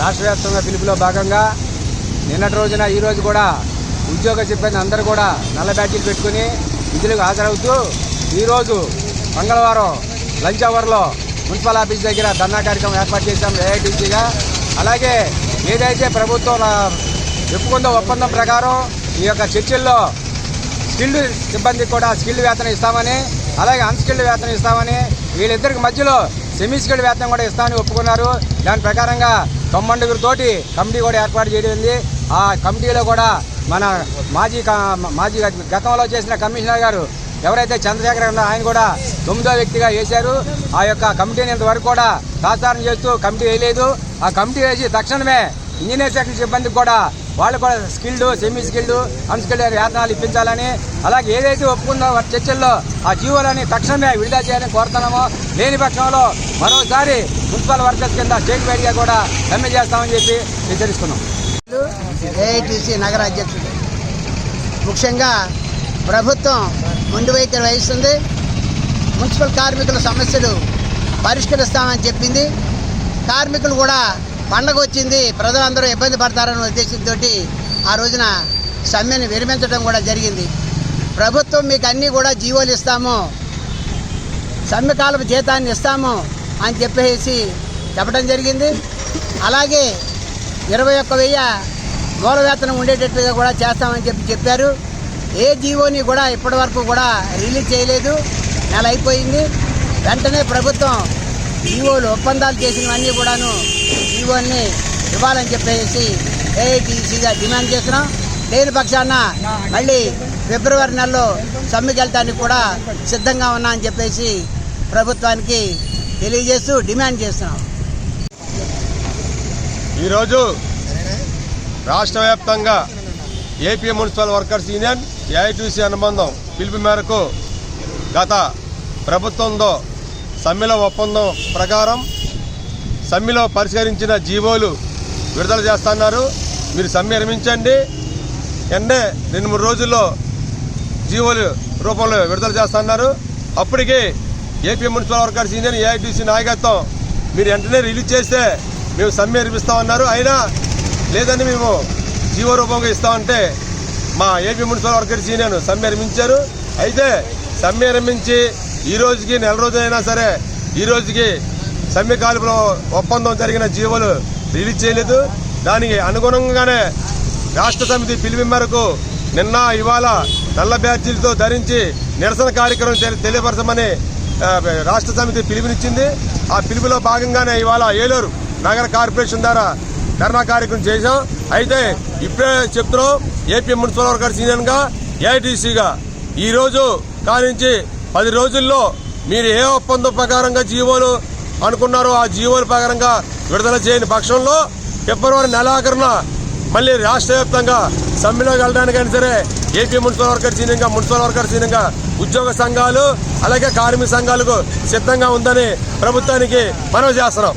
రాష్ట్ర వ్యాప్తంగా పిలుపులో భాగంగా నిన్నటి రోజున ఈరోజు కూడా ఉద్యోగ సిబ్బంది అందరూ కూడా నల్ల బ్యాడ్జీలు పెట్టుకుని విధులకు హాజరవుతూ ఈరోజు మంగళవారం లంచ్ అవర్లో మున్సిపల్ ఆఫీస్ దగ్గర ధర్నా కార్యక్రమం ఏర్పాటు చేశాం ఏఐటీసీగా. అలాగే ఏదైతే ప్రభుత్వం చెప్పుకుందో ఒప్పందం ప్రకారం ఈ యొక్క చర్చల్లో స్కిల్డ్ సిబ్బందికి కూడా స్కిల్డ్ వేతనం ఇస్తామని అలాగే అన్స్కిల్డ్ వేతనం ఇస్తామని వీళ్ళిద్దరికి మధ్యలో సెమీ వేతనం కూడా ఇస్తామని ఒప్పుకున్నారు. దాని ప్రకారంగా తొమ్మండుగురితోటి కమిటీ కూడా ఏర్పాటు చేయడం ఆ కమిటీలో కూడా మన మాజీ మాజీ గతంలో చేసిన కమిషనర్ గారు ఎవరైతే చంద్రశేఖర్ ఉన్నారో ఆయన కూడా తొమ్మిదో వ్యక్తిగా వేశారు. ఆ యొక్క కమిటీని ఇంతవరకు కూడా సాధారణ చేస్తూ కమిటీ వేయలేదు. ఆ కమిటీ వేసి తక్షణమే ఇంజనీర్ సెక్షన్ సిబ్బందికి కూడా వాళ్ళు కూడా స్కిల్డ్ సెమీ స్కిల్డ్ అన్స్కిల్డ్ వేతనాలు ఇప్పించాలని అలాగే ఏదైతే ఒప్పుకుందో వాటి చర్చల్లో ఆ జీవోలని తక్షణమే విడుదల చేయాలని కోరుతున్నామో. లేని పక్షంలో మరోసారి మున్సిపల్ వర్కర్స్ కింద స్టేట్ వైడ్గా కూడా సమ్మె చేస్తామని చెప్పి హెచ్చరిస్తున్నాం. ఏఐటీసీ నగర అధ్యక్షుడు. ముఖ్యంగా ప్రభుత్వం ముందు వైఖరి వహిస్తుంది. మున్సిపల్ కార్మికుల సమస్యలు పరిష్కరిస్తామని చెప్పింది. కార్మికులు కూడా పండగ వచ్చింది ప్రజలందరూ ఇబ్బంది పడతారనే ఉద్దేశంతో ఆ రోజున సమ్మెను విరమించడం కూడా జరిగింది. ప్రభుత్వం మీకు అన్నీ కూడా జీవోలు ఇస్తాము సమ్మెకాలపు జీతాన్ని ఇస్తాము అని చెప్పేసి చెప్పడం జరిగింది. అలాగే ఇరవై ఒక్క వెయ్యి మూల వేతనం ఉండేటట్టుగా కూడా చేస్తామని చెప్పి చెప్పారు. ఏ జీవోని కూడా ఇప్పటి వరకు కూడా రిలీజ్ చేయలేదు. నెల అయిపోయింది. వెంటనే ప్రభుత్వం జీవోలు ఒప్పందాలు చేసినవన్నీ కూడాను జీవోని ఇవ్వాలని చెప్పేసి ఏఐటీసీగా డిమాండ్ చేస్తున్నాం. లేని పక్షాన మళ్ళీ ఫిబ్రవరి నెలలో సమ్మెకెళ్ళటానికి కూడా సిద్ధంగా ఉన్నా అని చెప్పేసి ప్రభుత్వానికి తెలియజేస్తూ డిమాండ్ చేస్తున్నాం. ఈరోజు రాష్ట్ర వ్యాప్తంగా AP municipal workers union AITC అనుబంధం పిలుపు మేరకు గత ప్రభుత్వంతో సమ్మెల ఒప్పందం ప్రకారం సమ్మెలో పరిష్కరించిన జీవోలు విడుదల చేస్తున్నారు. మీరు సమ్మె నిర్మించండి. ఎన్నే రెండు మూడు రోజుల్లో జీవోలు రూపంలో విడుదల చేస్తున్నారు. అప్పటికి AP municipal workers union AITC నాయకత్వం మీరు వెంటనే రిలీజ్ చేస్తే మేము సమ్మె నిర్మిస్తామన్నారు. అయినా లేదని మేము జీవో రూపంగా ఇస్తామంటే మా ఏపీ మున్సిపల్ వర్కర్స్ యూనియన్ సమ్మె నిర్మించారు. అయితే సమ్మె నిర్మించి ఈ రోజుకి నెల రోజులైనా సరే ఈ రోజుకి సమ్మె కాలుపులో ఒప్పందం జరిగిన జీవోలు రిలీజ్ చేయలేదు. దానికి అనుగుణంగానే రాష్ట్ర సమితి పిలుపు మేరకు నిన్న ఇవాళ నల్ల బ్యాడ్జీలతో ధరించి నిరసన కార్యక్రమం తెలియపరచమని రాష్ట్ర సమితి పిలుపునిచ్చింది. ఆ పిలుపులో భాగంగానే ఇవాళ ఏలూరు నగర కార్పొరేషన్ ద్వారా ధర్నా కార్యక్రమం చేశాం. అయితే ఇప్పుడే చెప్తున్నాం ఏపీ మున్సిపల్ వర్కర్స్ యూనియన్గా ఏఐటీసీగా. ఈరోజు కానించి పది రోజుల్లో మీరు ఏ ఒప్పందం ప్రకారంగా జీవోలు అనుకున్నారో ఆ జీవోల ప్రకారంగా విడుదల చేయని పక్షంలో ఫిబ్రవరి నెలాఖరున మళ్ళీ రాష్ట్ర వ్యాప్తంగా సమ్మెలోకి వెళ్ళడానికైనా సరే ఏపీ మున్సిపల్ వర్కర్స్ యూనియన్గా మున్సిపల్ వర్కర్స్ యూనియన్గా ఉద్యోగ సంఘాలు అలాగే కార్మిక సంఘాలకు సిద్ధంగా ఉందని ప్రభుత్వానికి మనవి చేస్తున్నాం.